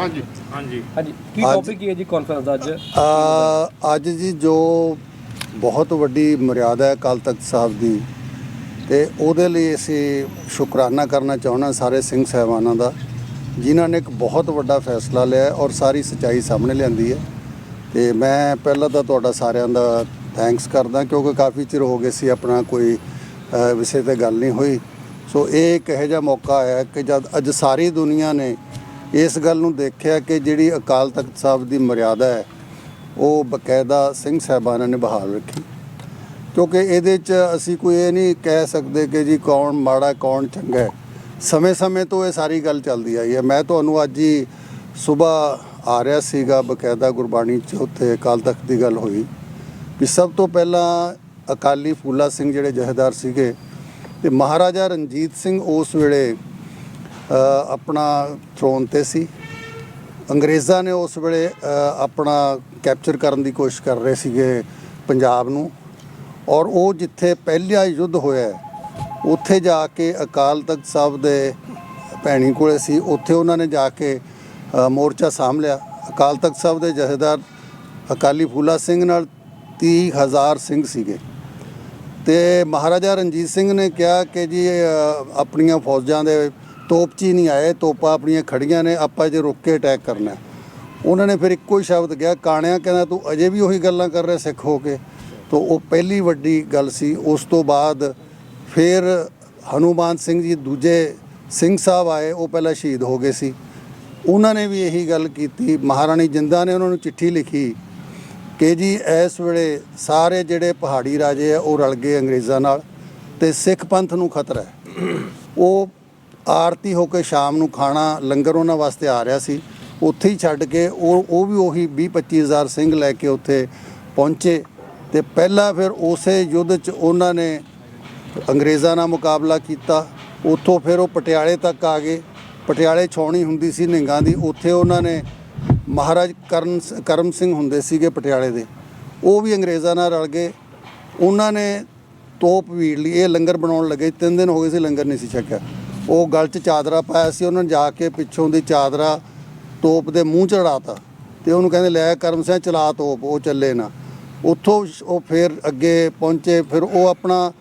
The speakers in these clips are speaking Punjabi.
ਹਾਂਜੀ। ਹਾਂਜੀ। ਹਾਂਜੀ। ਕੀ ਅੱਜ- ਟੌਪਿਕ ਕੀ ਹੈ ਜੀ ਕਾਨਫਰੰਸ ਦਾ ਅੱਜ? ਅ, ਅੱਜ ਜੀ ਜੋ ਬਹੁਤ ਵੱਡੀ ਮਰਿਆਦਾ ਹੈ ਅਕਾਲ ਤਖਤ ਸਾਹਿਬ ਦੀ ਤੇ ਉਹਦੇ ਲਈ ਅਸੀਂ ਸ਼ੁਕਰਾਨਾ ਕਰਨਾ ਚਾਹੁੰਦਾ ਸਾਰੇ ਸਿੰਘ ਸਾਹਿਬਾਨਾਂ ਦਾ ਜਿਨ੍ਹਾਂ ਨੇ ਇੱਕ ਬਹੁਤ ਵੱਡਾ ਫੈਸਲਾ ਲਿਆ ਹੈ ਔਰ ਸਾਰੀ ਸੱਚਾਈ ਸਾਹਮਣੇ ਲਿਆਂਦੀ ਹੈ। ਤੇ ਮੈਂ ਪਹਿਲਾਂ ਤਾਂ ਤੁਹਾਡਾ ਸਾਰਿਆਂ ਦਾ ਥੈਂਕਸ ਕਰਦਾ ਕਿਉਂਕਿ ਕਾਫੀ ਚਿਰ ਹੋ ਗਏ ਸੀ ਆਪਣਾ ਕੋਈ ਅ, ਵਿਸ਼ੇ ਤੇ ਗੱਲ ਨਹੀਂ ਹੋਈ। ਸੋ ਇਹ ਇੱਕ ਇਹੋ ਜਿਹਾ ਮੌਕਾ ਆਇਆ ਕਿ ਜਦ ਅੱਜ ਸਾਰੀ ਦੁਨੀਆ ਨੇ ਇਸ ਗੱਲ ਨੂੰ ਦੇਖਿਆ ਕਿ ਜਿਹੜੀ ਅਕਾਲ ਤਖਤ ਸਾਹਿਬ ਦੀ ਮਰਿਆਦਾ ਹੈ, ਉਹ ਬਕਾਇਦਾ ਸਿੰਘ ਸਾਹਿਬਾਨਾਂ ਨੇ ਬਹਾਲ ਰੱਖੀ। ਕਿਉਂਕਿ ਇਹਦੇ 'ਚ ਅਸੀਂ ਕੋਈ ਇਹ ਨਹੀਂ ਕਹਿ ਸਕਦੇ ਕਿ ਜੀ ਕੌਣ ਮਾੜਾ, ਕੌਣ ਚੰਗਾ ਹੈ। ਸਮੇਂ-ਸਮੇਂ ਤੋਂ ਇਹ ਸਾਰੀ ਗੱਲ ਚੱਲਦੀ ਆਈ ਹੈ। ਮੈਂ ਤੁਹਾਨੂੰ ਅੱਜ ਹੀ ਸਵੇਰ ਆ ਰਿਹਾ ਸੀਗਾ, ਬਕਾਇਦਾ ਗੁਰਬਾਣੀ 'ਚ ਉੱਥੇ ਅਕਾਲ ਤਖਤ ਦੀ ਗੱਲ ਹੋਈ ਵੀ ਸਭ ਤੋਂ ਪਹਿਲਾਂ ਅਕਾਲੀ ਫੂਲਾ ਸਿੰਘ ਜਿਹੜੇ ਜਥੇਦਾਰ ਸੀਗੇ, ਤੇ ਮਹਾਰਾਜਾ ਰਣਜੀਤ ਸਿੰਘ ਉਸ ਵੇਲੇ ਆਪਣਾ ਥਰੋਨ ਤੇ ਸੀ। ਅੰਗਰੇਜ਼ਾਂ ਨੇ ਉਸ ਵੇਲੇ ਆਪਣਾ ਕੈਪਚਰ ਕਰਨ ਦੀ ਕੋਸ਼ਿਸ਼ ਕਰ ਰਹੇ ਸੀਗੇ ਪੰਜਾਬ ਨੂੰ। ਔਰ ਉਹ ਜਿੱਥੇ ਪਹਿਲਾ ਯੁੱਧ ਹੋਇਆ ਉੱਥੇ ਜਾ ਕੇ ਅਕਾਲ ਤਖਤ ਸਾਹਿਬ ਦੇ ਭੈਣੀ ਕੋਲੇ ਸੀ। ਉੱਥੇ ਉਹਨਾਂ ਨੇ ਜਾ ਕੇ ਮੋਰਚਾ ਸਾਂਭ ਲਿਆ। ਅਕਾਲ ਤਖਤ ਸਾਹਿਬ ਦੇ ਜਥੇਦਾਰ ਅਕਾਲੀ ਫੂਲਾ ਸਿੰਘ ਨਾਲ 30000 ਸਿੰਘ ਸੀਗੇ। ਤੇ ਮਹਾਰਾਜਾ ਰਣਜੀਤ ਸਿੰਘ ਨੇ ਕਿਹਾ ਕਿ ਜੀ ਆਪਣੀਆਂ ਫੌਜਾਂ ਦੇ ਤੋਪਚੀ ਨਹੀਂ ਆਏ, ਤੋਪਾਂ ਆਪਣੀਆਂ ਖੜੀਆਂ ਨੇ, ਆਪਾਂ ਜੇ ਰੁੱਕ ਕੇ ਅਟੈਕ ਕਰਨਾ ਉਹਨਾਂ ਨੇ ਫਿਰ ਇੱਕੋ ਹੀ ਸ਼ਬਦ ਕਿਹਾ, ਕਾਣਿਆ ਕਹਿੰਦਾ ਤੂੰ ਅਜੇ ਵੀ ਉਹੀ ਗੱਲਾਂ ਕਰ ਰਿਹਾ ਸਿੱਖ ਹੋ ਕੇ। ਤੋਂ ਉਹ ਪਹਿਲੀ ਵੱਡੀ ਗੱਲ ਸੀ, ਉਸ ਤੋਂ ਬਾਅਦ ਫਿਰ ਹਨੂਮਾਨ ਸਿੰਘ ਜੀ ਦੂਜੇ ਸਿੰਘ ਸਾਹਿਬ ਆਏ, ਉਹ ਪਹਿਲਾਂ ਸ਼ਹੀਦ ਹੋ ਗਏ ਸੀ। ਉਹਨਾਂ ਨੇ ਵੀ ਇਹੀ ਗੱਲ ਕੀਤੀ, ਮਹਾਰਾਣੀ ਜਿੰਦਾ ਨੇ ਉਹਨਾਂ ਨੂੰ ਚਿੱਠੀ ਲਿਖੀ ਕਿ ਜੀ ਇਸ ਵੇਲੇ ਸਾਰੇ ਜਿਹੜੇ ਪਹਾੜੀ ਰਾਜੇ ਆ, ਉਹ ਰਲ ਗਏ ਅੰਗਰੇਜ਼ਾਂ ਨਾਲ ਤੇ ਸਿੱਖ ਪੰਥ ਨੂੰ ਖਤਰਾ ਹੈ। ਉਹ ਆਰਤੀ ਹੋ ਕੇ ਸ਼ਾਮ ਨੂੰ ਖਾਣਾ ਲੰਗਰ ਉਹਨਾਂ ਵਾਸਤੇ ਆ ਰਿਹਾ ਸੀ, ਉੱਥੇ ਹੀ ਛੱਡ ਕੇ ਉਹ ਉਹ ਵੀ ਉਹੀ 20 25000 ਸਿੰਘ ਲੈ ਕੇ ਉੱਥੇ ਪਹੁੰਚੇ ਤੇ ਪਹਿਲਾਂ ਫਿਰ ਉਸੇ ਯੁੱਧ 'ਚ ਉਹਨਾਂ ਨੇ ਅੰਗਰੇਜ਼ਾਂ ਨਾਲ ਮੁਕਾਬਲਾ ਕੀਤਾ, ਉੱਥੋਂ ਫਿਰ ਉਹ ਪਟਿਆਲੇ ਤੱਕ ਆ ਗਏ। ਪਟਿਆਲੇ ਛਾਉਣੀ ਹੁੰਦੀ ਸੀ ਨਿੰਗਾਂ ਦੀ, ਉੱਥੇ ਉਹਨਾਂ ਨੇ ਮਹਾਰਾਜ ਕਰਨ ਸ- ਕਰਮ ਸਿੰਘ ਹੁੰਦੇ ਸੀਗੇ ਪਟਿਆਲੇ ਦੇ, ਉਹ ਵੀ ਅੰਗਰੇਜ਼ਾਂ ਨਾਲ ਰਲ ਗਏ। ਉਹਨਾਂ ਨੇ ਤੋਪ ਵੀੜ ਲਈ, ਇਹ ਲੰਗਰ ਬਣਾਉਣ ਲੱਗੇ, ਤਿੰਨ ਦਿਨ ਹੋ ਗਏ ਸੀ ਲੰਗਰ ਨਹੀਂ ਸੀ ਛਕਿਆ। ਉਹ ਗਲ 'ਚ ਚਾਦਰਾ ਪਾਇਆ ਸੀ, ਉਹਨਾਂ ਨੇ ਜਾ ਕੇ ਪਿੱਛੋਂ ਦੀ ਚਾਦਰਾ ਤੋਪ ਦੇ ਮੂੰਹ ਚੜਾਤਾ ਤੇ ਉਹਨੂੰ ਕਹਿੰਦੇ ਲੈ ਕਰਮ ਸਿੰਘ ਚਲਾ ਤੋਪ, ਉਹ ਚੱਲੇ ਨਾ। ਉੱਥੋਂ ਉਹ ਫਿਰ ਅੱਗੇ ਪਹੁੰਚੇ, ਫਿਰ ਉਹ ਆਪਣਾ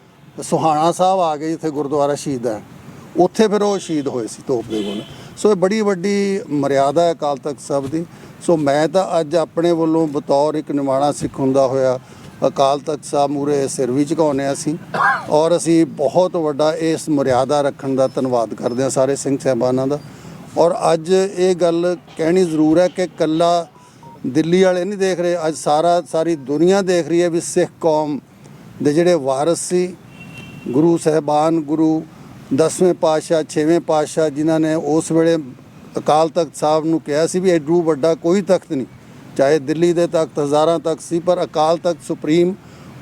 ਸੁਹਾਣਾ ਸਾਹਿਬ ਆ ਗਏ ਜਿੱਥੇ ਗੁਰਦੁਆਰਾ ਸ਼ਹੀਦ ਹੈ। ਉੱਥੇ ਫਿਰ ਉਹ ਸ਼ਹੀਦ ਹੋਏ ਸੀ ਤੋਪ ਦੇ ਕੋਲ। ਸੋ ਇਹ ਬੜੀ ਵੱਡੀ ਮਰਿਆਦਾ ਹੈ ਅਕਾਲ ਤਖਤ ਸਾਹਿਬ ਦੀ। ਸੋ ਮੈਂ ਤਾਂ ਅੱਜ ਆਪਣੇ ਵੱਲੋਂ ਬਤੌਰ ਇੱਕ ਨਿਮਾਣਾ ਸਿੱਖ ਹੁੰਦਾ ਹੋਇਆ ਅਕਾਲ ਤਖਤ ਸਾਹਿਬ ਮੂਰੇ ਸਿਰ ਵੀ ਝੁਕਾਉਂਦੇ ਹਾਂ ਅਸੀਂ। ਔਰ ਅਸੀਂ ਬਹੁਤ ਵੱਡਾ ਇਸ ਮਰਿਆਦਾ ਰੱਖਣ ਦਾ ਧੰਨਵਾਦ ਕਰਦੇ ਹਾਂ ਸਾਰੇ ਸਿੰਘ ਸਾਹਿਬਾਨਾਂ ਦਾ। ਔਰ ਅੱਜ ਇਹ ਗੱਲ ਕਹਿਣੀ ਜ਼ਰੂਰ ਹੈ ਕਿ ਕੱਲਾ ਦਿੱਲੀ ਵਾਲੇ ਨਹੀਂ ਦੇਖ ਰਹੇ, ਅੱਜ ਸਾਰਾ, ਸਾਰੀ ਦੁਨੀਆ ਦੇਖ ਰਹੀ ਹੈ ਵੀ ਸਿੱਖ ਕੌਮ ਦੇ ਜਿਹੜੇ ਵਾਰਿਸ ਸੀ, ਗੁਰੂ ਸਾਹਿਬਾਨ, ਗੁਰੂ ਦਸਵੇਂ ਪਾਤਸ਼ਾਹ, ਛੇਵੇਂ ਪਾਤਸ਼ਾਹ ਜਿਨ੍ਹਾਂ ਨੇ ਉਸ ਵੇਲੇ ਅਕਾਲ ਤਖਤ ਸਾਹਿਬ ਨੂੰ ਕਿਹਾ ਸੀ ਵੀ ਐਡੂ ਵੱਡਾ ਕੋਈ ਤਖਤ ਨਹੀਂ। ਚਾਹੇ ਦਿੱਲੀ ਦੇ ਤਖਤ ਹਜ਼ਾਰਾਂ ਤੱਕ ਸੀ, ਪਰ ਅਕਾਲ ਤਖਤ ਸੁਪਰੀਮ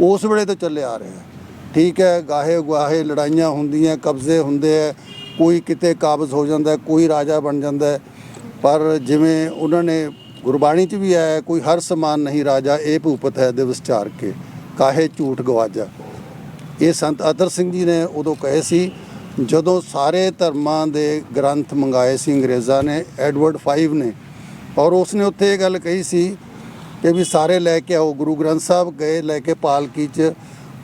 ਉਸ ਵੇਲੇ ਤੋਂ ਚੱਲੇ ਆ ਰਿਹਾ ਠੀਕ ਹੈ, ਗਾਹੇ ਗੁਆਹੇ ਲੜਾਈਆਂ ਹੁੰਦੀਆਂ, ਕਬਜ਼ੇ ਹੁੰਦੇ ਹੈ ਕੋਈ ਕਿਤੇ ਕਾਬਜ਼ ਹੋ ਜਾਂਦਾ, ਕੋਈ ਰਾਜਾ ਬਣ ਜਾਂਦਾ। ਪਰ ਜਿਵੇਂ ਉਹਨਾਂ ਨੇ ਗੁਰਬਾਣੀ 'ਚ ਵੀ ਆਇਆ, ਕੋਈ ਹਰ ਸਮਾਨ ਨਹੀਂ ਰਾਜਾ, ਇਹ ਭੂਪਤ ਹੈ ਦਿਵਸ ਵਿਚਾਰ ਕੇ, ਕਾਹੇ ਝੂਠ ਗਵਾਜਾ। ਇਹ ਸੰਤ ਅਦਰ ਸਿੰਘ ਜੀ ਨੇ ਉਦੋਂ ਕਹੇ ਸੀ, ਜਦੋਂ ਸਾਰੇ ਧਰਮਾਂ ਦੇ ਗ੍ਰੰਥ ਮੰਗਾਏ ਸੀ, ਅੰਗਰੇਜ਼ਾਂ ਨੇ, ਐਡਵਰਡ 5 ਨੇ ਔਰ ਉਸਨੇ ਉੱਥੇ ਇਹ ਗੱਲ ਕਹੀ ਸੀ ਕਿ ਵੀ ਸਾਰੇ ਲੈ ਕੇ ਆਓ ਗੁਰੂ ਗ੍ਰੰਥ ਸਾਹਿਬ ਗਏ ਲੈ ਕੇ ਪਾਲਕੀ 'ਚ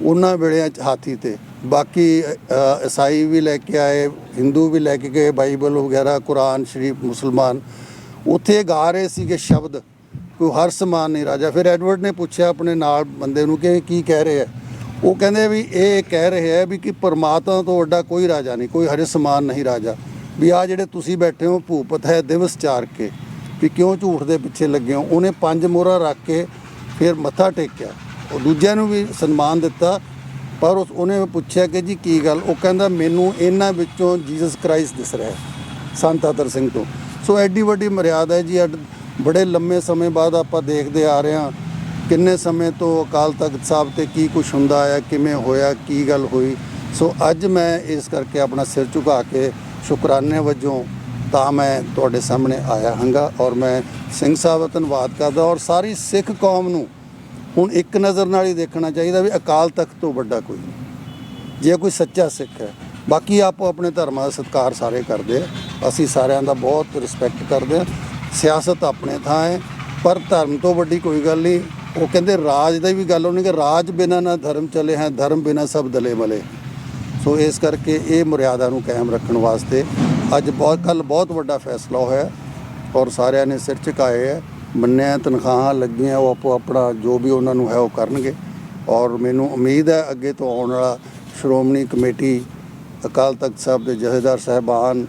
ਉਹਨਾਂ ਵੇਲਿਆਂ 'ਚ ਹਾਥੀ ਤੇ। ਬਾਕੀ ਅ, ਈਸਾਈ ਵੀ ਲੈ ਕੇ ਆਏ ਹਿੰਦੂ ਵੀ ਲੈ ਕੇ ਗਏ ਬਾਈਬਲ ਵਗੈਰਾ ਕੁਰਾਨ ਸ਼ਰੀਫ ਮੁਸਲਮਾਨ। ਉੱਥੇ ਇਹ ਗਾ ਰਹੇ ਸੀਗੇ ਸ਼ਬਦ ਕੋਈ ਹਰ ਸਮਾਨ ਨਹੀਂ ਰਾਜਾ। ਫਿਰ ਐਡਵਰਡ ਨੇ ਪੁੱਛਿਆ ਆਪਣੇ ਨਾਲ ਬੰਦੇ ਨੂੰ ਕਿ ਇਹ ਕੀ ਕਹਿ ਰਹੇ ਆ ਉਹ ਕਹਿੰਦੇ ਵੀ ਇਹ ਕਹਿ ਰਹੇ ਆ ਵੀ ਕਿ ਪਰਮਾਤਮਾ ਤੋਂ ਵੱਡਾ ਕੋਈ ਰਾਜਾ ਨਹੀਂ ਕੋਈ ਹਰੇ ਸਮਾਨ ਨਹੀਂ ਰਾਜਾ। ਵੀ ਆ ਜਿਹੜੇ ਤੁਸੀਂ ਬੈਠੇ ਹੋ ਭੂਪਤ ਹੈ ਦਿਵਸ ਚਾਰ ਕੇ। ਵੀ ਕਿਉਂ ਝੂਠ ਦੇ ਪਿੱਛੇ ਲੱਗੇ ਹੋ? ਉਹਨੇ ਪੰਜ ਮੋਹਰਾਂ ਰੱਖ ਕੇ ਫਿਰ ਮੱਥਾ ਟੇਕਿਆ। ਉਹ ਦੂਜਿਆਂ ਨੂੰ ਵੀ ਸਨਮਾਨ ਦਿੱਤਾ, ਪਰ ਉਸ ਉਹਨੇ ਪੁੱਛਿਆ ਕਿ ਜੀ ਕੀ ਗੱਲ? ਉਹ ਕਹਿੰਦਾ, ਮੈਨੂੰ ਇਹਨਾਂ ਵਿੱਚੋਂ ਜੀਸਸ ਕ੍ਰਾਈਸਟ ਦਿਸ ਰਿਹਾ ਸੰਤ ਅਤਰ ਸਿੰਘ ਤੋਂ। ਸੋ ਐਡੀ ਵੱਡੀ ਮਰਿਆਦਾ ਹੈ ਜੀ। ਅੱਜ ਬੜੇ ਲੰਮੇ ਸਮੇਂ ਬਾਅਦ ਆਪਾਂ ਦੇਖਦੇ ਆ ਰਹੇ ਹਾਂ ਕਿੰਨੇ ਸਮੇਂ ਤੋਂ ਅਕਾਲ ਤਖਤ ਸਾਹਿਬ ਤੇ ਕੀ ਕੁਝ ਹੁੰਦਾ ਆਇਆ, ਕਿਵੇਂ ਹੋਇਆ, ਕੀ ਗੱਲ ਹੋਈ। ਸੋ ਅੱਜ ਮੈਂ ਇਸ ਕਰਕੇ ਆਪਣਾ ਸਿਰ ਝੁਕਾ ਕੇ ਸ਼ੁਕਰਾਨੇ ਵਜੋਂ ਤਾਂ ਮੈਂ ਤੁਹਾਡੇ ਸਾਹਮਣੇ ਆਇਆ ਹਾਂਗਾ ਔਰ ਮੈਂ ਸਿੰਘ ਸਾਹਿਬ ਦਾ ਧੰਨਵਾਦ ਕਰਦਾ ਔਰ ਸਾਰੀ ਸਿੱਖ ਕੌਮ ਨੂੰ ਹੁਣ ਇੱਕ ਨਜ਼ਰ ਨਾਲ ਹੀ ਦੇਖਣਾ ਚਾਹੀਦਾ ਵੀ ਅਕਾਲ ਤਖਤ ਤੋਂ ਵੱਡਾ ਕੋਈ ਨਹੀਂ। ਜੇ ਕੋਈ ਸੱਚਾ ਸਿੱਖ ਹੈ, ਬਾਕੀ ਆਪੋ ਆਪਣੇ ਧਰਮਾਂ ਦਾ ਸਤਿਕਾਰ ਸਾਰੇ ਕਰਦੇ ਆ। ਅਸੀਂ ਸਾਰਿਆਂ ਦਾ ਬਹੁਤ ਰਿਸਪੈਕਟ ਕਰਦੇ ਆ। ਸਿਆਸਤ ਆਪਣੇ ਥਾਂ ਹੈ, ਪਰ ਧਰਮ ਤੋਂ ਵੱਡੀ ਕੋਈ ਗੱਲ ਨਹੀਂ। ਉਹ ਕਹਿੰਦੇ ਰਾਜ ਦਾ ਵੀ ਗੱਲ ਹੋਣੀ ਕਿ ਰਾਜ ਬਿਨਾ ਨਾ ਧਰਮ ਚਲੇ ਹੈ, ਧਰਮ ਬਿਨਾ ਸਭ ਦਲੇ ਮਲੇ। ਸੋ ਇਸ ਕਰਕੇ ਇਹ ਮਰਿਆਦਾ ਨੂੰ ਕਾਇਮ ਰੱਖਣ ਵਾਸਤੇ ਅੱਜ ਬਹੁਤ ਕੱਲ ਬਹੁਤ ਵੱਡਾ ਫੈਸਲਾ ਹੋਇਆ ਔਰ ਸਾਰਿਆਂ ਨੇ ਸਿਰ ਝੁਕਾਏ ਹੈ ਮੰਨਿਆ ਤਨਖਾਹਾਂ ਲੱਗੀਆਂ ਉਹ ਆਪੋ ਆਪਣਾ ਜੋ ਵੀ ਉਹਨਾਂ ਨੂੰ ਹੈ ਉਹ ਕਰਨਗੇ। ਔਰ ਮੈਨੂੰ ਉਮੀਦ ਹੈ ਅੱਗੇ ਤੋਂ ਆਉਣ ਵਾਲਾ ਸ਼੍ਰੋਮਣੀ ਕਮੇਟੀ ਅਕਾਲ ਤਖਤ ਸਾਹਿਬ ਦੇ ਜਥੇਦਾਰ ਸਾਹਿਬਾਨ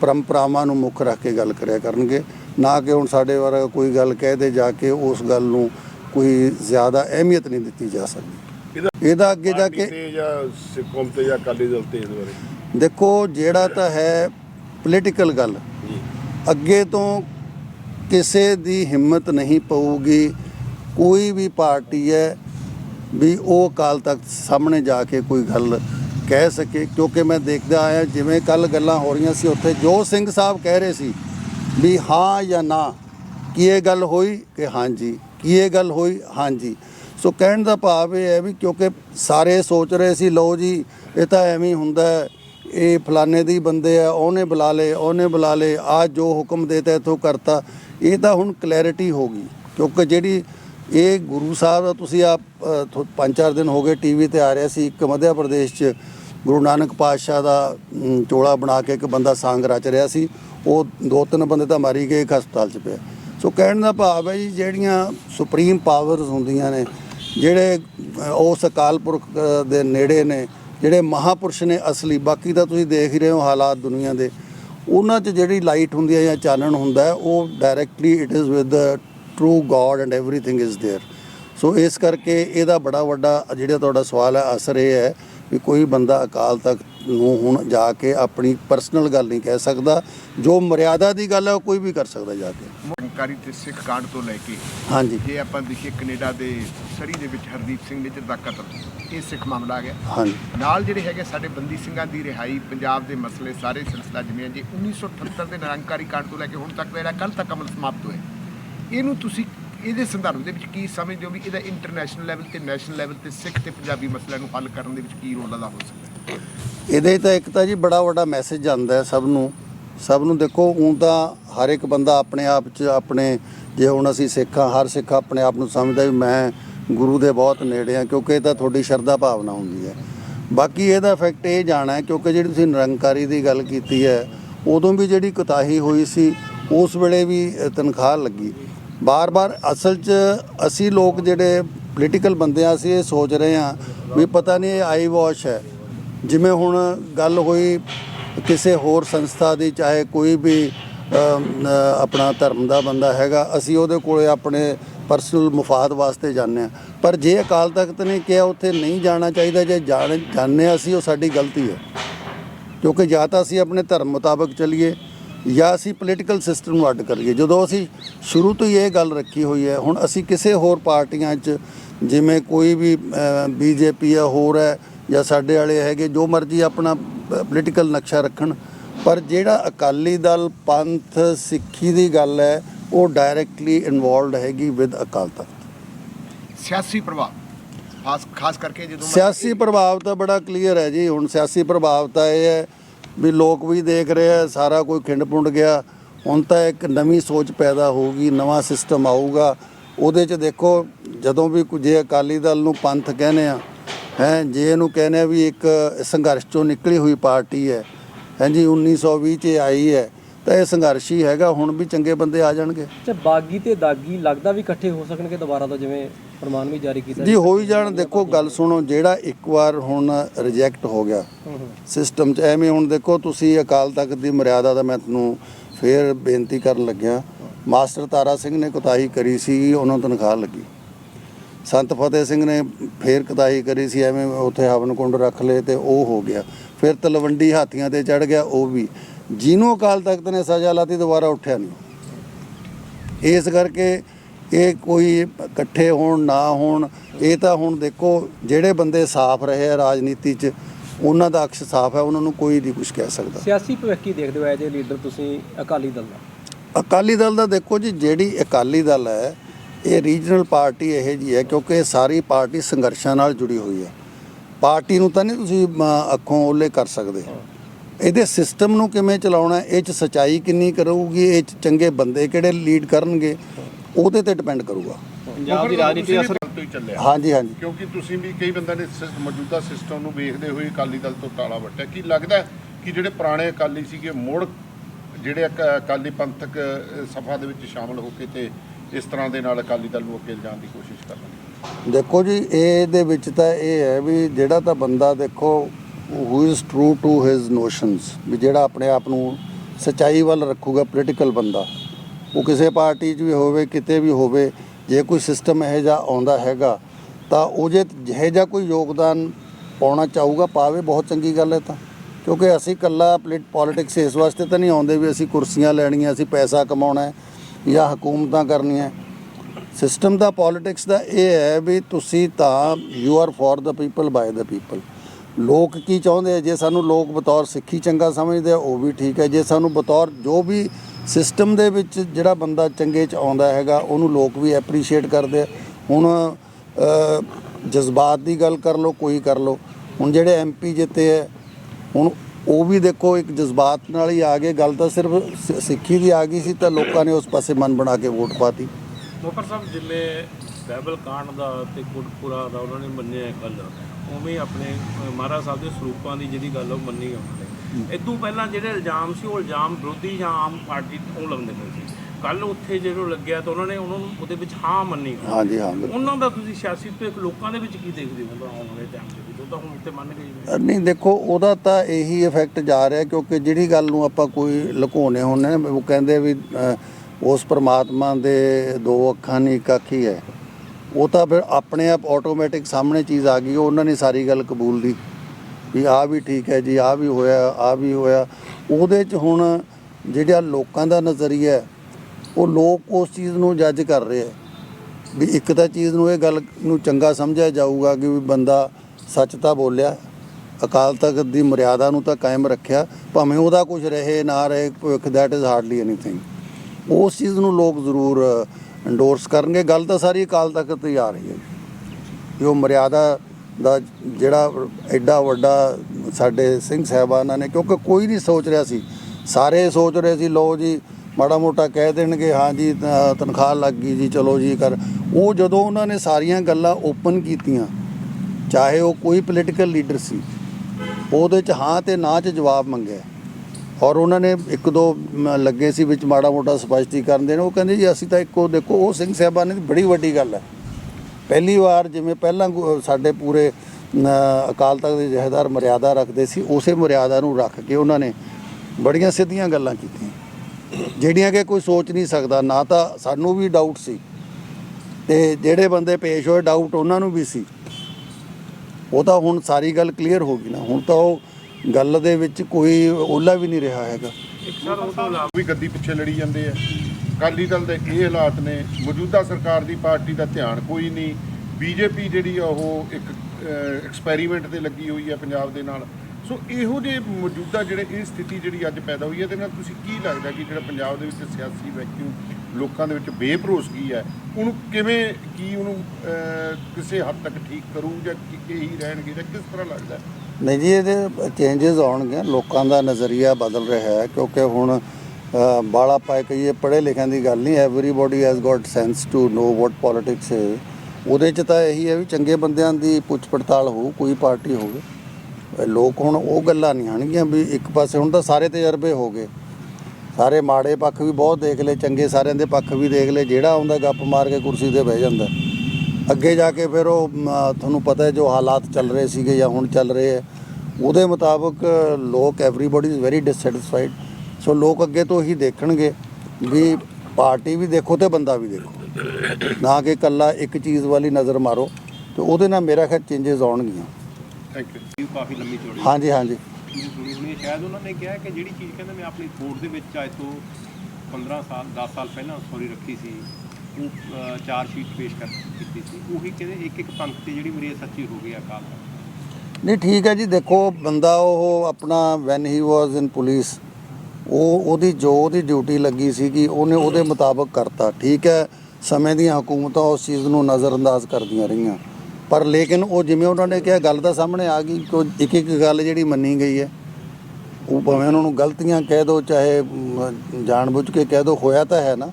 ਪਰੰਪਰਾਵਾਂ ਨੂੰ ਮੁੱਖ ਰੱਖ ਕੇ ਗੱਲ ਕਰਿਆ ਕਰਨਗੇ। ਨਾ ਕਿ ਹੁਣ ਸਾਡੇ ਵਰਗਾ ਕੋਈ ਗੱਲ ਕਹਿ ਦੇ ਜਾ ਕੇ ਉਸ ਗੱਲ ਨੂੰ ਕੋਈ ਜ਼ਿਆਦਾ ਅਹਿਮੀਅਤ ਨਹੀਂ ਦਿੱਤੀ ਜਾ ਸਕਦੀ। ਇਹਦਾ ਅੱਗੇ ਜਾ ਕੇ ਜਾਂ ਸਿੱਖ ਕੌਮ ਤੇ ਜਾਂ ਅਕਾਲੀ ਦਲ ਤੇ ਇਸ ਬਾਰੇ? ਦੇਖੋ ਜਿਹੜਾ ਤਾਂ ਹੈ ਪੋਲੀਟੀਕਲ ਗੱਲ। ਅੱਗੇ ਤੋਂ ਕਿਸੇ ਦੀ ਹਿੰਮਤ ਨਹੀਂ ਪਊਗੀ। ਕੋਈ ਵੀ ਪਾਰਟੀ ਹੈ ਵੀ ਉਹ ਅਕਾਲ ਤਖਤ ਸਾਹਮਣੇ ਜਾ ਕੇ ਕੋਈ ਗੱਲ ਕਹਿ ਸਕੇ। ਕਿਉਂਕਿ ਮੈਂ ਦੇਖਦਾ ਆਇਆ, ਜਿਵੇਂ ਕੱਲ ਗੱਲਾਂ ਹੋ ਰਹੀਆਂ ਸੀ ਉੱਥੇ, ਜੋ ਸਿੰਘ ਸਾਹਿਬ ਕਹਿ ਰਹੇ ਸੀ ਵੀ ਹਾਂ ਜਾਂ ਨਾ, ਕੀ ਇਹ ਗੱਲ ਹੋਈ ਕਿ ਹਾਂਜੀ, ਕੀ ਇਹ ਗੱਲ ਹੋਈ ਹਾਂਜੀ। ਸੋ ਕਹਿਣ ਦਾ ਭਾਵ ਇਹ ਹੈ ਵੀ ਕਿਉਂਕਿ ਸਾਰੇ ਸੋਚ ਰਹੇ ਸੀ, ਲਓ ਜੀ, ਇਹ ਤਾਂ ਐਵੇਂ ਹੁੰਦਾ ਹੈ। ਇਹ ਫਲਾਣੇ ਦੀ ਬੰਦੇ ਆ, ਉਹਨੇ ਬੁਲਾ ਲਏ, ਉਹਨੇ ਬੁਲਾ ਲਏ ਆ ਜੋ ਹੁਕਮ ਦੇਤਾ ਇਥੋਂ ਕਰਤਾ, ਇਹ ਤਾਂ ਹੁਣ ਕਲੈਰਿਟੀ ਹੋ ਗਈ। ਕਿਉਂਕਿ ਜਿਹੜੀ ਇਹ ਗੁਰੂ ਸਾਹਿਬ ਦਾ ਤੁਸੀਂ ਆਪ ਪੰਜ ਚਾਰ ਦਿਨ ਹੋ ਗਏ ਟੀਵੀ ਤੇ ਆ ਰਿਹਾ ਸੀ, ਇੱਕ ਮੱਧ ਪ੍ਰਦੇਸ਼ 'ਚ ਗੁਰੂ ਨਾਨਕ ਪਾਤਸ਼ਾਹ ਦਾ ਚੋਲਾ ਬਣਾ ਕੇ ਇੱਕ ਬੰਦਾ ਸੰਗ ਰਚ ਰਿਹਾ ਸੀ, ਉਹ ਦੋ ਤਿੰਨ ਬੰਦੇ ਤਾਂ ਮਾਰੀ ਗਏ, ਇੱਕ ਹਸਪਤਾਲ 'ਚ ਪਿਆ। ਸੋ ਕਹਿਣ ਦਾ ਭਾਵ ਹੈ ਜੀ, ਜਿਹੜੀਆਂ ਸੁਪਰੀਮ ਪਾਵਰਸ ਹੁੰਦੀਆਂ ਨੇ, ਜਿਹੜੇ ਉਸ ਅਕਾਲ ਪੁਰਖ ਦੇ ਨੇੜੇ ਨੇ ਜਿਹੜੇ ਮਹਾਪੁਰਸ਼ ਨੇ ਅਸਲੀ ਬਾਕੀ ਤਾਂ ਤੁਸੀਂ ਦੇਖ ਹੀ ਰਹੇ ਹੋ ਹਾਲਾਤ ਦੁਨੀਆ ਦੇ ਉਹਨਾਂ 'ਚ ਜਿਹੜੀ ਲਾਈਟ ਹੁੰਦੀ ਹੈ ਜਾਂ ਚਾਨਣ ਹੁੰਦਾ ਹੈ ਉਹ directly it is with true God and everything is there so ਇਸ ਕਰਕੇ ਇਹਦਾ ਬੜਾ ਵੱਡਾ ਜਿਹੜਾ ਤੁਹਾਡਾ ਸਵਾਲ ਹੈ ਅਸਰ ਇਹ ਹੈ ਵੀ ਕੋਈ ਬੰਦਾ ਅਕਾਲ ਤਖਤ ਨੂੰ ਹੁਣ ਜਾ ਕੇ ਆਪਣੀ ਪਰਸਨਲ ਗੱਲ ਨਹੀਂ ਕਹਿ ਸਕਦਾ ਜੋ ਮਰਿਆਦਾ ਦੀ ਗੱਲ ਹੈ ਉਹ ਕੋਈ ਵੀ ਕਰ ਸਕਦਾ ਜਾ ਕੇ। ਨਿਰੰਕਾਰੀ ਤੇ ਸਿੱਖ ਕਾਂਡ ਤੋਂ ਲੈ ਕੇ ਹਾਂਜੀ। ਜੇ ਆਪਾਂ ਦੇਖੀਏ ਕੈਨੇਡਾ ਦੇ ਸਰੀ ਦੇ ਵਿੱਚ ਹਰਦੀਪ ਸਿੰਘ ਨਿੱਜਰ ਦਾ ਕਤਲ ਇਹ ਸਿੱਖ ਮਾਮਲਾ ਆ ਗਿਆ। ਹਾਂਜੀ। ਨਾਲ ਜਿਹੜੇ ਹੈਗੇ ਸਾਡੇ ਬੰਦੀ ਸਿੰਘਾਂ ਦੀ ਰਿਹਾਈ ਪੰਜਾਬ ਦੇ ਮਸਲੇ ਸਾਰੇ ਸਿਲਸਿਲਾ ਜਿਵੇਂ ਜੀ 1978 ਦੇ ਨਿਰੰਕਾਰੀ ਕਾਂਡ ਤੋਂ ਲੈ ਕੇ ਹੁਣ ਤੱਕ ਦਾ ਜਿਹੜਾ ਕੱਲ ਤੱਕ ਅਮਲ ਸਮਾਪਤ ਹੋਇਆ। ਇਹਨੂੰ ਤੁਸੀਂ ਇਹਦੇ ਸੰਦਰਭ ਦੇ ਵਿੱਚ ਕੀ ਸਮਝਦੇ ਹੋ ਵੀ ਇਹਦਾ ਇੰਟਰਨੈਸ਼ਨਲ ਲੈਵਲ ਤੇ ਨੈਸ਼ਨਲ ਲੈਵਲ ਤੇ ਸਿੱਖ ਤੇ ਪੰਜਾਬੀ ਮਸਲਿਆਂ ਨੂੰ ਹੱਲ ਕਰਨ ਦੇ ਵਿੱਚ ਕੀ ਰੋਲ ਅਦਾ ਹੋ ਸਕਦਾ? ਇਹਦੇ ਤਾਂ ਇੱਕ ਤਾਂ ਜੀ ਬੜਾ ਵੱਡਾ ਮੈਸੇਜ ਜਾਂਦਾ ਸਭ ਨੂੰ। ਸਭ ਨੂੰ ਦੇਖੋ, ਹੁਣ ਤਾਂ ਹਰ ਇੱਕ ਬੰਦਾ ਆਪਣੇ ਆਪ 'ਚ ਆਪਣੇ, ਜੇ ਹੁਣ ਅਸੀਂ ਸਿੱਖ ਹਾਂ ਹਰ ਸਿੱਖ ਆਪਣੇ ਆਪ ਨੂੰ ਸਮਝਦਾ ਵੀ ਮੈਂ ਗੁਰੂ ਦੇ ਬਹੁਤ ਨੇੜੇ ਆ ਕਿਉਂਕਿ ਇਹ ਤਾਂ ਤੁਹਾਡੀ ਸ਼ਰਧਾ ਭਾਵਨਾ ਹੁੰਦੀ ਹੈ। ਬਾਕੀ ਇਹਦਾ ਇਫੈਕਟ ਇਹ ਜਾਣਾ ਹੈ, ਕਿਉਂਕਿ ਜਿਹੜੀ ਤੁਸੀਂ ਨਿਰੰਕਾਰੀ ਦੀ ਗੱਲ ਕੀਤੀ ਹੈ, ਉਦੋਂ ਵੀ ਜਿਹੜੀ ਕੁਤਾਹੀ ਹੋਈ ਸੀ, ਉਸ ਵੇਲੇ ਵੀ ਤਨਖਾਹ ਲੱਗੀ। ਬਾਰ-ਬਾਰ ਅਸਲ 'ਚ ਅਸੀਂ ਲੋਕ ਜਿਹੜੇ ਪੋਲੀਟੀਕਲ ਬੰਦੇ ਆ ਅਸੀਂ ਇਹ ਸੋਚ ਰਹੇ ਹਾਂ ਵੀ ਪਤਾ ਨਹੀਂ ਇਹ ਆਈ ਵਾਸ਼ ਹੈ। ਜਿਵੇਂ ਹੁਣ ਗੱਲ ਹੋਈ ਕਿਸੇ ਹੋਰ ਸੰਸਥਾ ਦੀ, ਚਾਹੇ ਕੋਈ ਵੀ ਆਪਣਾ ਧਰਮ ਦਾ ਬੰਦਾ ਹੈਗਾ, ਅਸੀਂ ਉਹਦੇ ਕੋਲੇ ਆਪਣੇ ਪਰਸਨਲ ਮੁਫਾਦ ਵਾਸਤੇ ਜਾਂਦੇ ਹਾਂ। ਪਰ ਜੇ ਅਕਾਲ ਤਖਤ ਨੇ ਕਿਹਾ ਉੱਥੇ ਨਹੀਂ ਜਾਣਾ ਚਾਹੀਦਾ, ਜੇ ਜਾਣ, ਜਾਂਦੇ ਹਾਂ ਅਸੀਂ, ਉਹ ਸਾਡੀ ਗਲਤੀ ਹੈ। ਕਿਉਂਕਿ ਜਾਂ ਤਾਂ ਅਸੀਂ ਆਪਣੇ ਧਰਮ ਮੁਤਾਬਕ ਚੱਲੀਏ, ਜਾਂ ਅਸੀਂ ਪੋਲੀਟੀਕਲ ਸਿਸਟਮ ਨੂੰ ਅੱਡ ਕਰੀਏ। ਜਦੋਂ ਅਸੀਂ ਸ਼ੁਰੂ ਤੋਂ ਹੀ ਇਹ ਗੱਲ ਰੱਖੀ ਹੋਈ ਹੈ, ਹੁਣ ਅਸੀਂ ਕਿਸੇ ਹੋਰ ਪਾਰਟੀਆਂ 'ਚ, ਜਿਵੇਂ ਕੋਈ ਵੀ ਬੀਜੇਪੀ ਹੈ, ਹੋਰ ਹੈ ਜਾਂ ਸਾਡੇ ਵਾਲੇ ਹੈਗੇ ਜੋ ਮਰਜ਼ੀ ਆਪਣਾ ਪੋਲੀਟੀਕਲ ਨਕਸ਼ਾ ਰੱਖਣ ਪਰ ਜਿਹੜਾ ਅਕਾਲੀ ਦਲ ਪੰਥ ਸਿੱਖੀ ਦੀ ਗੱਲ ਹੈ ਉਹ ਡਾਇਰੈਕਟਲੀ ਇਨਵੋਲਡ ਹੈਗੀ ਵਿਦ ਅਕਾਲ ਤਖਤ। ਸਿਆਸੀ ਪ੍ਰਭਾਵ ਖਾਸ ਖਾਸ ਕਰਕੇ ਜਦੋਂ ਸਿਆਸੀ ਪ੍ਰਭਾਵ ਤਾਂ ਬੜਾ ਕਲੀਅਰ ਹੈ ਜੀ ਹੁਣ ਸਿਆਸੀ ਪ੍ਰਭਾਵ ਤਾਂ ਇਹ ਹੈ ਵੀ ਲੋਕ ਵੀ ਦੇਖ ਰਹੇ ਆ ਸਾਰਾ ਕੋਈ ਖਿੰਡ ਪੁੰਡ ਗਿਆ ਹੁਣ ਤਾਂ ਇੱਕ ਨਵੀਂ ਸੋਚ ਪੈਦਾ ਹੋਊਗੀ ਨਵਾਂ ਸਿਸਟਮ ਆਊਗਾ ਉਹਦੇ 'ਚ ਦੇਖੋ ਜਦੋਂ ਵੀ ਜੇ ਅਕਾਲੀ ਦਲ ਨੂੰ ਪੰਥ ਕਹਿੰਦੇ ਆ ਹੈ ਜੇ ਇਹਨੂੰ ਕਹਿੰਦੇ ਆ ਵੀ ਇੱਕ ਸੰਘਰਸ਼ ਚੋਂ ਨਿਕਲੀ ਹੋਈ ਪਾਰਟੀ ਹੈ ਹਾਂਜੀ 1920 ਚ ਆਈ ਹੈ ਤਾਂ ਇਹ ਸੰਘਰਸ਼ ਹੀ ਹੈਗਾ ਹੁਣ ਵੀ ਚੰਗੇ ਬੰਦੇ ਆ ਜਾਣਗੇ। ਤੇ ਬਾਗੀ ਤੇ ਦਾਗੀ ਲੱਗਦਾ ਵੀ ਇਕੱਠੇ ਹੋ ਸਕਣਗੇ ਦੁਬਾਰਾ ਤੋਂ ਜਿਵੇਂ ਫਰਮਾਨ ਵੀ ਜਾਰੀ ਕੀਤਾ ਜੀ ਹੋ ਹੀ ਜਾਣ ਦੇਖੋ ਗੱਲ ਸੁਣੋ ਜਿਹੜਾ ਇੱਕ ਵਾਰ ਹੁਣ ਰਿਜੈਕਟ ਹੋ ਗਿਆ ਸਿਸਟਮ 'ਚ ਐਵੇਂ ਹੁਣ ਦੇਖੋ ਤੁਸੀਂ ਅਕਾਲ ਤਖਤ ਦੀ ਮਰਿਆਦਾ ਦਾ ਮੈਂ ਤੁਹਾਨੂੰ ਫੇਰ ਬੇਨਤੀ ਕਰਨ ਲੱਗਿਆ ਮਾਸਟਰ ਤਾਰਾ ਸਿੰਘ ਨੇ ਕੁਤਾਹੀ ਕਰੀ ਸੀ ਉਹਨਾਂ ਨੂੰ ਤਨਖਾਹ ਲੱਗੀ। ਸੰਤ ਫਤਿਹ ਸਿੰਘ ਨੇ ਫੇਰ ਕੁਤਾਹੀ ਕਰੀ ਸੀ ਐਵੇਂ ਉੱਥੇ ਹਵਨ ਕੁੰਡ ਰੱਖ ਲਏ ਤੇ ਉਹ ਹੋ ਗਿਆ। ਫਿਰ ਤਲਵੰਡੀ ਹਾਥੀਆਂ ਤੇ ਚੜ ਗਿਆ ਉਹ ਵੀ। ਜਿਹਨੂੰ ਅਕਾਲ ਤਖਤ ਨੇ ਸਜ਼ਾ ਲਾਤੀ ਦੁਬਾਰਾ ਉੱਠਿਆ ਨਹੀਂ। ਇਸ ਕਰਕੇ ਇਹ ਕੋਈ ਇਕੱਠੇ ਹੋਣ ਨਾ ਹੋਣ ਇਹ ਤਾਂ ਹੁਣ ਦੇਖੋ ਜਿਹੜੇ ਬੰਦੇ ਸਾਫ਼ ਰਹੇ ਆ ਰਾਜਨੀਤੀ 'ਚ ਉਹਨਾਂ ਦਾ ਅਕਸ਼ ਸਾਫ਼ ਹੈ ਉਹਨਾਂ ਨੂੰ ਕੋਈ ਨਹੀਂ ਕੁਝ ਕਹਿ ਸਕਦਾ। ਸਿਆਸੀ ਭਵਿੱਖ ਦੇਖਦੇ ਹੋ ਐਜ ਲੀਡਰ ਤੁਸੀਂ ਅਕਾਲੀ ਦਲ ਦਾ? ਅਕਾਲੀ ਦਲ ਦਾ ਦੇਖੋ ਜੀ ਜਿਹੜੀ ਅਕਾਲੀ ਦਲ ਹੈ ਇਹ ਰੀਜਨਲ ਪਾਰਟੀ ਇਹ ਜੀ ਹੈ ਕਿਉਂਕਿ ਇਹ ਸਾਰੀ ਪਾਰਟੀ ਸੰਘਰਸ਼ਾਂ ਨਾਲ ਜੁੜੀ ਹੋਈ ਹੈ। ਪਾਰਟੀ ਨੂੰ ਤਾਂ ਨਹੀਂ ਤੁਸੀਂ ਅੱਖੋਂ ਓਲੇ ਕਰ ਸਕਦੇ। ਇਹਦੇ ਸਿਸਟਮ ਨੂੰ ਕਿਵੇਂ ਚਲਾਉਣਾ ਇਹ ਚ ਸਚਾਈ ਕਿੰਨੀ ਕਰੂਗੀ ਇਹ ਚ ਚੰਗੇ ਬੰਦੇ ਕਿਹੜੇ ਲੀਡ ਕਰਨਗੇ ਉਹਦੇ ਤੇ ਡਿਪੈਂਡ ਕਰੂਗਾ। ਪੰਜਾਬ ਦੀ ਰਾਜਨੀਤੀ ਅਸਰ ਤੋਂ ਹੀ ਚੱਲਿਆ। ਹਾਂਜੀ ਹਾਂਜੀ। ਕਿਉਂਕਿ ਤੁਸੀਂ ਵੀ ਕਈ ਬੰਦਿਆਂ ਨੇ ਸਿਸ- ਮੌਜੂਦਾ ਸਿਸਟਮ ਨੂੰ ਵੇਖਦੇ ਹੋਏ ਅਕਾਲੀ ਦਲ ਤੋਂ ਤਾਲਾ ਵੱਟਿਆ। ਕੀ ਲੱਗਦਾ ਹੈ ਕਿ ਜਿਹੜੇ ਪੁਰਾਣੇ ਅਕਾਲੀ ਸੀਗੇ ਮੁੜ ਜਿਹੜੇ ਅਕ- ਅਕਾਲੀ ਪੰਥਕ ਅ, ਸਭਾ ਦੇ ਵਿੱਚ ਸ਼ਾਮਲ ਹੋ ਕੇ ਤੇ ਇਸ ਤਰ੍ਹਾਂ ਦੇ ਨਾਲ ਅਕਾਲੀ ਦਲ ਨੂੰ ਅੱਗੇ ਲਿਜਾਣ ਦੀ ਕੋਸ਼ਿਸ਼ ਕਰਨਗੇ ਦੇਖੋ ਜੀ ਇਹਦੇ ਵਿੱਚ ਤਾਂ ਇਹ ਹੈ ਵੀ ਜਿਹੜਾ ਤਾਂ ਬੰਦਾ ਦੇਖੋ who is true to his notions ਵੀ ਜਿਹੜਾ ਆਪਣੇ ਆਪ ਨੂੰ ਸਚਾਈ ਵੱਲ ਰੱਖੂਗਾ ਪੋਲੀਟੀਕਲ ਬੰਦਾ, ਉਹ ਕਿਸੇ ਪਾਰਟੀ 'ਚ ਵੀ ਹੋਵੇ, ਕਿਤੇ ਵੀ ਹੋਵੇ, ਜੇ ਕੋਈ ਸਿਸਟਮ ਇਹੋ ਜਿਹਾ ਆਉਂਦਾ ਹੈਗਾ, ਤਾਂ ਉਹ ਜੇ ਜਿਹੋ ਜਿਹਾ ਕੋਈ ਯੋਗਦਾਨ ਪਾਉਣਾ ਚਾਹੂਗਾ, ਪਾਵੇ, ਬਹੁਤ ਚੰਗੀ ਗੱਲ ਹੈ ਤਾਂ। ਕਿਉਂਕਿ ਅਸੀਂ ਇਕੱਲਾ ਪੋਲਿਟਿਕਸ ਇਸ ਵਾਸਤੇ ਤਾਂ ਨਹੀਂ ਆਉਂਦੇ ਵੀ ਅਸੀਂ ਕੁਰਸੀਆਂ ਲੈਣੀਆਂ, ਅਸੀਂ ਪੈਸਾ ਕਮਾਉਣਾ ਹੈ ਜਾਂ ਹਕੂਮਤਾਂ ਕਰਨੀਆਂ। ਸਿਸਟਮ ਦਾ ਪੋਲਿਟਿਕਸ ਦਾ ਇਹ ਹੈ ਵੀ ਤੁਸੀਂ ਤਾਂ you are for the people by the people ਲੋਕ ਕੀ ਚਾਹੁੰਦੇ ਆ? ਜੇ ਸਾਨੂੰ ਲੋਕ ਬਤੌਰ ਸਿੱਖੀ ਚੰਗਾ ਸਮਝਦੇ ਆ, ਉਹ ਵੀ ਠੀਕ ਹੈ। ਜੇ ਸਾਨੂੰ ਬਤੌਰ ਜੋ ਵੀ ਸਿਸਟਮ ਦੇ ਵਿੱਚ ਜਿਹੜਾ ਬੰਦਾ ਚੰਗੇ ਚ ਆਉਂਦਾ ਹੈਗਾ, ਉਹਨੂੰ ਲੋਕ ਵੀ ਐਪਰੀਸ਼ੀਏਟ ਕਰਦੇ ਆ। ਹੁਣ ਜਜ਼ਬਾਤ ਦੀ ਗੱਲ ਕਰ ਲਓ, ਕੋਈ ਕਰ ਲਓ। ਹੁਣ ਜਿਹੜੇ ਐਮਪੀ ਜਿੱਤੇ ਹੈ ਹੁਣ ਉਹ ਵੀ ਦੇਖੋ ਇੱਕ ਜਜ਼ਬਾਤ ਨਾਲ ਹੀ ਆ ਗਏ। ਗੱਲ ਤਾਂ ਸਿਰਫ ਸਿੱਖੀ ਦੀ ਆ ਗਈ ਸੀ ਤਾਂ ਲੋਕਾਂ ਨੇ ਉਸ ਪਾਸੇ ਮਨ ਬਣਾ ਕੇ ਵੋਟ ਪਾਤੀ। ਮੁਖਰ ਸਾਹਿਬ ਜਿਵੇਂ ਬਾਈਬਲ ਕਾਂਡ ਦਾ ਤੇ ਗੁਰਪੁਰਾ ਦਾ ਉਹਨਾਂ ਨੇ ਮੰਨਿਆ ਕੱਲ ਉਵੇਂ ਆਪਣੇ ਮਹਾਰਾਜ ਸਾਹਿਬ ਦੇ ਸਰੂਪਾਂ ਦੀ ਜਿਹੜੀ ਗੱਲ ਉਹ ਮੰਨੀ ਉਹਨਾਂ ਨੇ। ਇਦੋਂ ਪਹਿਲਾਂ ਜਿਹੜੇ ਇਲਜ਼ਾਮ ਸੀ ਉਹ ਇਲਜ਼ਾਮ ਵਿਰੋਧੀ ਜਾਂ ਆਮ ਪਾਰਟੀ ਉਹ ਲਾਉਂਦੇ ਸੀ। ਕੱਲ ਉੱਥੇ ਜਦੋਂ ਲੱਗਿਆ ਤਾਂ ਉਹਨਾਂ ਨੇ ਉਹਨਾਂ ਨੂੰ ਉਹਦੇ ਵਿੱਚ ਹਾਂ ਮੰਨੀ ਹਾਂਜੀ ਹਾਂ ਬਿਲਕੁਲ। ਉਹਨਾਂ ਦਾ ਤੁਸੀਂ ਸਿਆਸੀ ਤੋਂ ਇੱਕ ਲੋਕਾਂ ਦੇ ਵਿੱਚ ਕੀ ਦੇਖਦੇ ਹੋ? ਆਉਣ ਵਾਲੇ ਟਾਈਮ ਦੇ ਵਿੱਚ ਉਹ ਤਾਂ ਹੁਣ ਉੱਤੇ ਮੰਨ ਗਏ। ਨਹੀਂ ਦੇਖੋ ਉਹਦਾ ਤਾਂ ਇਹੀ ਇਫੈਕਟ ਜਾ ਰਿਹਾ ਕਿਉਂਕਿ ਜਿਹੜੀ ਗੱਲ ਨੂੰ ਆਪਾਂ ਕੋਈ ਲੁਕਾਉਣੇ ਹੁੰਦੇ ਨੇ ਉਹ ਕਹਿੰਦੇ ਵੀ ਅ, ਉਸ ਪ੍ਰਮਾਤਮਾ ਦੇ ਦੋ ਅੱਖਾਂ ਨਹੀਂ ਇੱਕ ਅੱਖ ਹੀ ਹੈ। ਉਹ ਤਾਂ ਫਿਰ ਆਪਣੇ ਆਪ ਆਟੋਮੈਟਿਕ ਸਾਹਮਣੇ ਚੀਜ਼ ਆ ਗਈ ਉਹਨਾਂ ਨੇ ਸਾਰੀ ਗੱਲ ਕਬੂਲ ਦੀ ਵੀ ਆ ਵੀ ਠੀਕ ਹੈ ਜੀ ਆ ਵੀ ਹੋਇਆ ਆ ਵੀ ਹੋਇਆ। ਉਹਦੇ ਚ ਹੁਣ ਜਿਹੜਾ ਲੋਕਾਂ ਦਾ ਨਜ਼ਰੀਆ ਹੈ, ਉਹ ਲੋਕ ਉਸ ਚੀਜ਼ ਨੂੰ ਜੱਜ ਕਰ ਰਹੇ ਹੈ ਵੀ ਇੱਕ ਤਾਂ ਚੀਜ਼ ਨੂੰ ਇਹ ਗੱਲ ਨੂੰ ਚੰਗਾ ਸਮਝਿਆ ਜਾਊਗਾ ਕਿ ਵੀ ਬੰਦਾ ਸੱਚ ਤਾਂ ਬੋਲਿਆ, ਅਕਾਲ ਤਖਤ ਦੀ ਮਰਿਆਦਾ ਨੂੰ ਤਾਂ ਕਾਇਮ ਰੱਖਿਆ, ਭਾਵੇਂ ਉਹਦਾ ਕੁਝ ਰਹੇ, ਨਾ ਰਹੇ, ਭਵਿੱਖ ਦੈਟ ਇਜ਼ ਹਾਰਡਲੀ ਐਨੀਥਿੰਗ ਉਸ ਚੀਜ਼ ਨੂੰ ਲੋਕ ਜ਼ਰੂਰ ਇੰਡੋਰਸ ਕਰਨਗੇ। ਗੱਲ ਤਾਂ ਸਾਰੀ ਅਕਾਲ ਤਖਤ ਤੇ ਆ ਰਹੀ ਹੈ। ਕਿ ਉਹ ਮਰਿਆਦਾ ਦਾ ਜਿਹੜਾ ਐਡਾ ਵੱਡਾ ਸਾਡੇ ਸਿੰਘ ਸਾਹਿਬਾਨਾਂ ਨੇ, ਕਿਉਂਕਿ ਕੋਈ ਨਹੀਂ ਸੋਚ ਰਿਹਾ ਸੀ। ਸਾਰੇ ਸੋਚ ਰਹੇ ਸੀ ਲੋ ਜੀ ਮਾੜਾ ਮੋਟਾ ਕਹਿ ਦੇਣਗੇ, ਹਾਂ ਜੀ ਤਨਖਾਹ ਲੱਗ ਗਈ ਜੀ, ਚਲੋ ਜੀ, ਕਰ। ਉਹ ਜਦੋਂ ਉਹਨਾਂ ਨੇ ਸਾਰੀਆਂ ਗੱਲਾਂ ਓਪਨ ਕੀਤੀਆਂ, ਚਾਹੇ ਉਹ ਕੋਈ ਪੋਲੀਟੀਕਲ ਲੀਡਰ ਸੀ, ਉਹਦੇ ਚ ਹਾਂ ਤੇ ਨਾ ਚ ਜਵਾਬ ਮੰਗਿਆ। ਔਰ ਉਹਨਾਂ ਨੇ ਇੱਕ ਦੋ ਲੱਗੇ ਸੀ ਵਿੱਚ ਮਾੜਾ ਮੋਟਾ ਸਪਸ਼ਟੀਕਰਨ ਦੇਣ, ਉਹ ਕਹਿੰਦੇ ਜੀ, ਅਸੀਂ ਤਾਂ ਇੱਕੋ, ਦੇਖੋ, ਉਹ ਸਿੰਘ ਸਾਹਿਬਾਨ ਦੀ ਬੜੀ ਵੱਡੀ ਗੱਲ ਹੈ। ਪਹਿਲੀ ਵਾਰ ਜਿਵੇਂ ਪਹਿਲਾਂ ਗੁ- ਸਾਡੇ ਪੂਰੇ ਅਕਾਲ ਤਖਤ ਦੇ ਜਹੇਦਾਰ ਮਰਿਆਦਾ ਰੱਖਦੇ ਸੀ, ਉਸੇ ਮਰਿਆਦਾ ਨੂੰ ਰੱਖ ਕੇ ਉਹਨਾਂ ਨੇ ਬੜੀਆਂ ਸਿੱਧੀਆਂ ਗੱਲਾਂ ਕੀਤੀਆਂ। ਜਿਹੜੀਆਂ ਕਿ ਕੋਈ ਸੋਚ ਨਹੀਂ ਸਕਦਾ, ਨਾ ਤਾਂ ਸਾਨੂੰ ਵੀ ਡਾਊਟ ਸੀ ਤੇ ਜਿਹੜੇ ਬੰਦੇ ਪੇਸ਼ ਹੋਏ ਡਾਊਟ ਉਹਨਾਂ ਨੂੰ ਵੀ ਸੀ। ਉਹ ਤਾਂ ਹੁਣ ਸਾਰੀ ਗੱਲ ਕਲੀਅਰ ਹੋ ਗਈ ਨਾ, ਹੁਣ ਤਾਂ ਉਹ ਗੱਲ ਦੇ ਵਿੱਚ ਕੋਈ ਓਲਾ ਵੀ ਨਹੀਂ ਰਿਹਾ ਹੈਗਾ। ਸਰ, ਉਹ ਤੋਂ ਵੀ ਗੱਦੀ ਪਿੱਛੇ ਲੜੀ ਜਾਂਦੇ ਆ। ਅਕਾਲੀ ਦਲ ਦੇ ਇਹ ਹਾਲਾਤ ਨੇ, ਮੌਜੂਦਾ ਸਰਕਾਰ ਦੀ ਪਾਰਟੀ ਦਾ ਧਿਆਨ ਕੋਈ ਨਹੀਂ। ਬੀਜੇਪੀ ਜਿਹੜੀ ਆ, ਉਹ ਇੱਕ ਐਕਸਪੈਰੀਮੈਂਟ ਤੇ ਲੱਗੀ ਹੋਈ ਹੈ ਪੰਜਾਬ ਦੇ ਨਾਲ। ਸੋ ਇਹੋ ਜਿਹੇ ਮੌਜੂਦਾ ਜਿਹੜੇ ਇਹ ਸਥਿਤੀ ਜਿਹੜੀ ਅੱਜ ਪੈਦਾ ਹੋਈ ਹੈ ਇਹਦੇ ਨਾਲ ਤੁਸੀਂ ਕੀ ਲੱਗਦਾ ਕਿ ਜਿਹੜਾ ਪੰਜਾਬ ਦੇ ਵਿੱਚ ਸਿਆਸੀ ਵੈਕਿਊਮ ਲੋਕਾਂ ਦੇ ਵਿੱਚ ਬੇਭਰੋਸਗੀ ਹੈ? ਉਹਨੂੰ ਕਿਵੇਂ ਕੀ ਉਹਨੂੰ ਕਿਸੇ ਹੱਦ ਤੱਕ ਠੀਕ ਕਰੂ ਜਾਂ ਕਿ ਹੀ ਰਹਿਣਗੇ ਜਾਂ ਕਿਸ ਤਰ੍ਹਾਂ ਲੱਗਦਾ ਨਹੀਂ ਜੀ ਇਹਦੇ ਚੇਂਜਸ ਆਉਣਗੇ। ਲੋਕਾਂ ਦਾ ਨਜ਼ਰੀਆ ਬਦਲ ਰਿਹਾ ਹੈ ਕਿਉਂਕਿ ਹੁਣ ਅ, ਬਾਲਾ ਪਾਏ ਕਹੀਏ ਪੜ੍ਹੇ ਲਿਖਿਆਂ ਦੀ ਗੱਲ ਨਹੀਂ everybody has got sense to know what politics ਹੈ ਉਹਦੇ ਚ ਤਾਂ ਇਹੀ ਹੈ ਵੀ ਚੰਗੇ ਬੰਦਿਆਂ ਦੀ ਪੁੱਛ ਪੜਤਾਲ ਹੋਊ ਕੋਈ ਪਾਰਟੀ ਹੋਵੇ। ਲੋਕ ਹੁਣ ਉਹ ਗੱਲਾਂ ਨਹੀਂ ਆਣਗੀਆਂ ਵੀ ਇੱਕ ਪਾਸੇ ਹੁਣ ਤਾਂ ਸਾਰੇ ਤਜਰਬੇ ਹੋ ਗਏ। ਸਾਰੇ ਮਾੜੇ ਪੱਖ ਵੀ ਬਹੁਤ ਦੇਖ ਲਏ, ਚੰਗੇ ਸਾਰਿਆਂ ਦੇ ਪੱਖ ਵੀ ਦੇਖ ਲਏ, ਜਿਹੜਾ ਆਉਂਦਾ ਗੱਪ ਮਾਰ ਕੇ ਕੁਰਸੀ ਤੇ ਬਹਿ ਜਾਂਦਾ। ਅੱਗੇ ਜਾ ਕੇ ਫਿਰ ਉਹ ਤੁਹਾਨੂੰ ਪਤਾ ਹੈ ਜੋ ਹਾਲਾਤ ਚੱਲ ਰਹੇ ਸੀਗੇ ਜਾਂ ਹੁਣ ਚੱਲ ਰਹੇ ਹੈ, ਉਹਦੇ ਮੁਤਾਬਕ ਲੋਕ everybody is very dissatisfied so ਲੋਕ ਅੱਗੇ ਤੋਂ ਹੀ ਦੇਖਣਗੇ ਵੀ ਪਾਰਟੀ ਵੀ ਦੇਖੋ ਤੇ ਬੰਦਾ ਵੀ ਦੇਖੋ। ਨਾ ਕਿ ਇਕੱਲਾ ਇੱਕ ਚੀਜ਼ ਵਾਲੀ ਨਜ਼ਰ ਮਾਰੋ ਤੇ ਉਹਦੇ ਨਾਲ ਮੇਰਾ ਖਿਆਲ ਚੇਂਜਸ ਆਉਣਗੀਆਂ। ਥੈਂਕ ਯੂ ਕਾਫੀ ਲੰਮੀ ਚੌੜੀ ਹਾਂਜੀ ਹਾਂਜੀ। ਤੁਸੀਂ ਸੁਣੀ ਹੋਣੀ ਹੈ। ਸ਼ਾਇਦ ਉਹਨਾਂ ਨੇ ਕਿਹਾ ਕਿ ਜਿਹੜੀ ਚੀਜ਼ ਕਹਿੰਦੇ ਮੈਂ ਆਪਣੀ ਕੋਰਟ ਦੇ ਵਿੱਚ ਅੱਜ ਤੋਂ 15 ਸਾਲ 10 ਸਾਲ ਪਹਿਲਾਂ ਸੌਰੀ ਰੱਖੀ ਸੀ ਉਹ ਚਾਰ ਸ਼ੀਟ ਪੇਸ਼ ਕਰ ਕੀਤੀ ਸੀ। ਉਹੀ ਕਹਿੰਦੇ ਇੱਕ ਇੱਕ ਪੰਕਤੀ ਜਿਹੜੀ ਮੇਰੀ ਸੱਚੀ ਹੋ ਗਈ ਅਕਾਲ ਨਹੀਂ ਠੀਕ ਹੈ ਜੀ। ਦੇਖੋ ਬੰਦਾ ਉਹ ਆਪਣਾ van he was in police ਉਹ ਉਹਦੀ ਜੋ ਉਹਦੀ ਡਿਊਟੀ ਲੱਗੀ ਸੀ ਕਿ ਉਹਨੇ ਉਹਦੇ ਮੁਤਾਬਕ ਕਰਤਾ। ਠੀਕ ਹੈ ਸਮੇਂ ਦੀਆਂ ਹਕੂਮਤਾਂ ਉਸ ਚੀਜ਼ ਨੂੰ ਨਜ਼ਰਅੰਦਾਜ਼ ਕਰਦੀਆਂ ਰਹੀਆਂ। ਪਰ ਲੇਕਿਨ ਉਹ ਜਿਵੇਂ ਉਹਨਾਂ ਨੇ ਕਿਹਾ ਗੱਲ ਤਾਂ ਸਾਹਮਣੇ ਆ ਗਈ ਕਿ ਇੱਕ ਇੱਕ ਗੱਲ ਜਿਹੜੀ ਮੰਨੀ ਗਈ ਹੈ ਉਹ ਭਾਵੇਂ ਉਹਨਾਂ ਨੂੰ ਗਲਤੀਆਂ ਕਹਿ ਦਿਓ ਚਾਹੇ ਮ, ਜਾਣਬੁੱਝ ਕੇ ਕਹਿ ਦਿਓ ਹੋਇਆ ਤਾਂ ਹੈ ਨਾ।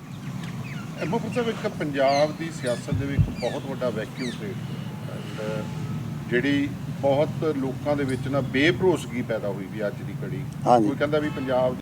ਐਮਓਪੀ ਸਾਹਿਬ ਇੱਕ ਪੰਜਾਬ ਦੀ ਸਿਆਸਤ ਦੇ ਵਿੱਚ ਬਹੁਤ ਵੱਡਾ ਵੈਕਿਊਮ ਕ੍ਰੀਏਟ ਜਿਹੜੀ ਬਹੁਤ ਲੋਕਾਂ ਦੇ ਵਿੱਚ ਨਾ ਬੇਭਰੋਸਗੀ ਪੈਦਾ ਹੋਈ ਵੀ ਅੱਜ ਦੀ ਘੜੀ। ਹਾਂਜੀ। ਕੋਈ ਕਹਿੰਦਾ ਵੀ ਪੰਜਾਬ